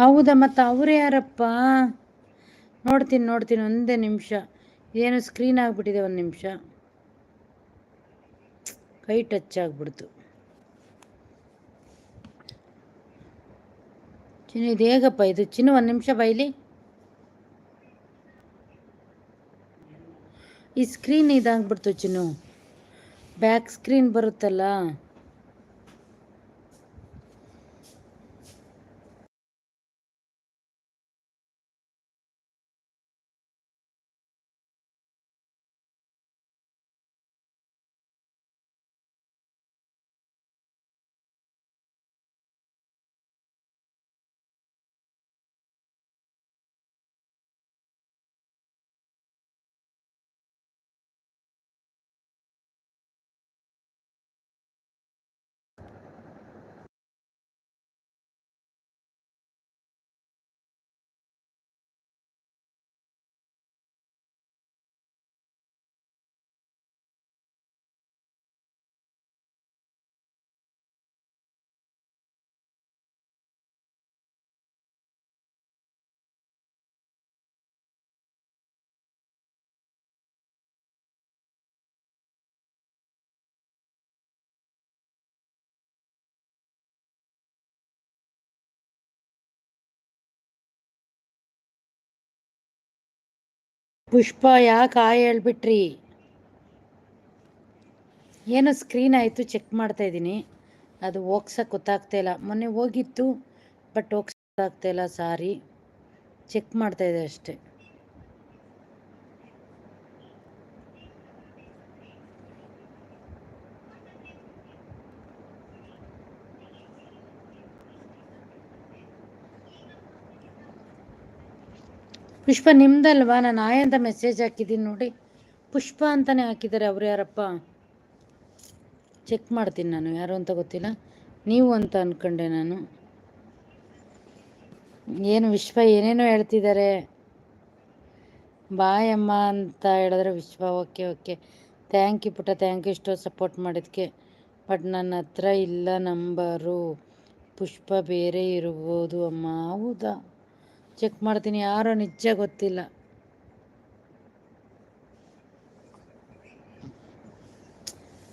ಹೌದಾ, ಮತ್ತು ಅವ್ರು ಯಾರಪ್ಪ? ನೋಡ್ತೀನಿ ನೋಡ್ತೀನಿ, ಒಂದೇ ನಿಮಿಷ. ಏನು ಸ್ಕ್ರೀನ್ ಆಗಿಬಿಟ್ಟಿದೆ ಒಂದು ನಿಮಿಷ. ಕೈ ಟಚ್ ಆಗಿಬಿಡ್ತು. ಚಿನ್ನು, ಇದು ಹೇಗಪ್ಪ ಇದು? ಚಿನ್ನು, ಒಂದು ನಿಮಿಷ ಬೈಲಿ. ಈ ಸ್ಕ್ರೀನ್ ಇದಾಗ್ಬಿಡ್ತು ಚಿನ್ನು. ಬ್ಯಾಕ್ ಸ್ಕ್ರೀನ್ ಬರುತ್ತಲ್ಲ. ಪುಷ್ಪ ಯಾಕೆ ಆ ಹೇಳ್ಬಿಟ್ರಿ? ಏನು ಸ್ಕ್ರೀನ್ ಆಯಿತು ಚೆಕ್ ಮಾಡ್ತಾ ಇದ್ದೀನಿ. ಅದು ಹೋಗ್ಸಕ್ಕೆ ಗೊತ್ತಾಗ್ತಾ ಇಲ್ಲ. ಮೊನ್ನೆ ಹೋಗಿತ್ತು ಬಟ್ ಹೋಗ್ಸಕ್ಕೆ ಗೊತ್ತಾಗ್ತಾ ಇಲ್ಲ ಸಾರಿ ಚೆಕ್ ಮಾಡ್ತಾಯಿದ್ದೆ ಅಷ್ಟೇ. ಪುಷ್ಪ, ನಿಮ್ದಲ್ವಾ? ನಾನು ಆಯ್ ಅಂತ ಮೆಸೇಜ್ ಹಾಕಿದ್ದೀನಿ ನೋಡಿ. ಪುಷ್ಪ ಅಂತಲೇ ಹಾಕಿದ್ದಾರೆ ಅವ್ರು ಯಾರಪ್ಪ? ಚೆಕ್ ಮಾಡ್ತೀನಿ ನಾನು. ಯಾರು ಅಂತ ಗೊತ್ತಿಲ್ಲ. ನೀವು ಅಂತ ಅಂದ್ಕೊಂಡೆ ನಾನು. ಏನು ವಿಶ್ವ, ಏನೇನೋ ಹೇಳ್ತಿದ್ದಾರೆ ಬಾಯಮ್ಮ ಅಂತ ಹೇಳಿದ್ರೆ Vishwa, okay okay. Thank you ಪುಟ್ಟ ಥ್ಯಾಂಕ್ ಯು ಇಷ್ಟು ಸಪೋರ್ಟ್ ಮಾಡಿದ್ಕೆ. ಬಟ್ ನನ್ನ ಹತ್ರ ಇಲ್ಲ ನಂಬರು ಪುಷ್ಪ ಬೇರೆ ಇರ್ಬೋದು ಅಮ್ಮ. ಹೌದಾ? ಚೆಕ್ ಮಾಡ್ತೀನಿ ಯಾರೋ ನಿಜ ಗೊತ್ತಿಲ್ಲ.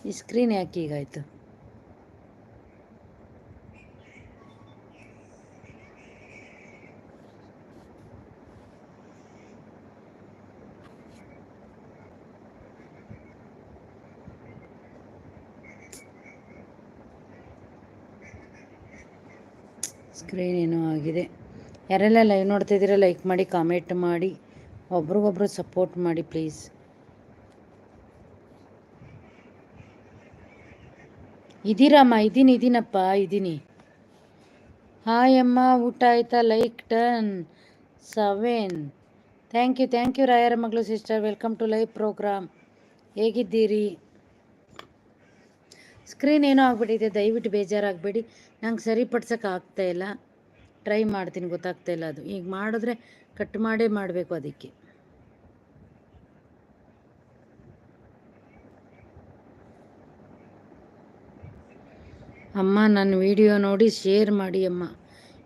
ಈ ಸ್ಕ್ರೀನ್ ಯಾಕೆ ಈಗಾಯ್ತು ಸ್ಕ್ರೀನ್ ಏನೋ ಆಗಿದೆ. ಯಾರೆಲ್ಲ ಲೈವ್ ನೋಡ್ತಿದ್ದೀರಾ ಲೈಕ್ ಮಾಡಿ ಕಾಮೆಂಟ್ ಮಾಡಿ, ಒಬ್ರಿಗೊಬ್ರು ಸಪೋರ್ಟ್ ಮಾಡಿ ಪ್ಲೀಸ್ ಇದ್ದೀರಮ್ಮ, ಇದ್ದೀನಿ, ಇದ್ದೀನಪ್ಪ, ಇದ್ದೀನಿ. ಹಾಯ್ ಅಮ್ಮ, ಊಟ ಆಯ್ತಾ? Like ten seven thank you thank you ರಾಯರ ಮಗಳು sister welcome to live program ಹೇಗಿದ್ದೀರಿ? ಸ್ಕ್ರೀನ್ ಏನೋ ಆಗ್ಬಿಟ್ಟಿದೆ, ದಯವಿಟ್ಟು ಬೇಜಾರಾಗಬೇಡಿ. ನಂಗೆ ಸರಿಪಡ್ಸೋಕೆ ಆಗ್ತಾಯಿಲ್ಲ ಟ್ರೈ ಮಾಡ್ತೀನಿ, ಗೊತ್ತಾಗ್ತಾ ಇಲ್ಲ ಅದು. ಈಗ ಮಾಡಿದ್ರೆ ಕಟ್ ಮಾಡೇ ಮಾಡಬೇಕು ಅದಕ್ಕೆ. ಅಮ್ಮ, ನನ್ನ ವಿಡಿಯೋ ನೋಡಿ ಶೇರ್ ಮಾಡಿ ಅಮ್ಮ.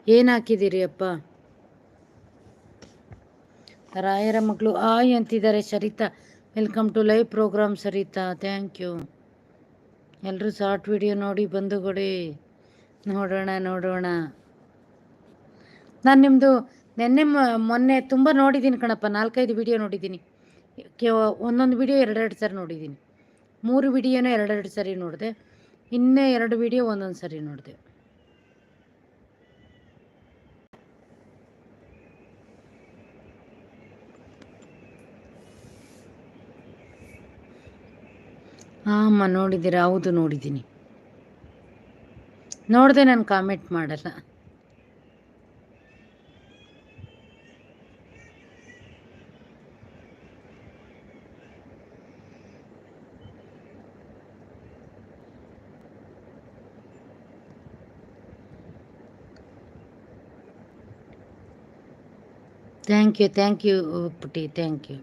ಏನು ಹಾಕಿದ್ದೀರಿ ಅಪ್ಪ? ರಾಯರ ಮಕ್ಕಳು ಆಯ್ ಅಂತಿದ್ದಾರೆ Sarita. Welcome to live program Sarita. Thank you ಎಲ್ಲರೂ ಶಾರ್ಟ್ ವಿಡಿಯೋ ನೋಡಿ ಬಂದು ಕೊಡಿ ನೋಡೋಣ ನೋಡೋಣ. ನಾನು ನಿಮ್ಮದು ನಿನ್ನೆ ಮೊನ್ನೆ ತುಂಬ ನೋಡಿದ್ದೀನಿ ಕಣಪ್ಪ, ನಾಲ್ಕೈದು ವಿಡಿಯೋ ನೋಡಿದ್ದೀನಿ ಒಂದೊಂದು ವಿಡಿಯೋ ಎರಡೆರಡು ಸರಿ ನೋಡಿದ್ದೀನಿ ಮೂರು ವಿಡಿಯೋನೂ ಎರಡೆರಡು ಸರಿ ನೋಡಿದೆ, ಇನ್ನೇ ಎರಡು ವಿಡಿಯೋ ಒಂದೊಂದು ಸರಿ ನೋಡಿದೆ. ಹಾಂ ನೋಡಿದ್ದೀರಾ? ಹೌದು ನೋಡಿದ್ದೀನಿ ನೋಡಿದೆ ನಾನು ಕಾಮೆಂಟ್ ಮಾಡಲ್ಲ. ಥ್ಯಾಂಕ್ ಯು ಥ್ಯಾಂಕ್ ಯು ಪುಟಿ ಥ್ಯಾಂಕ್ ಯು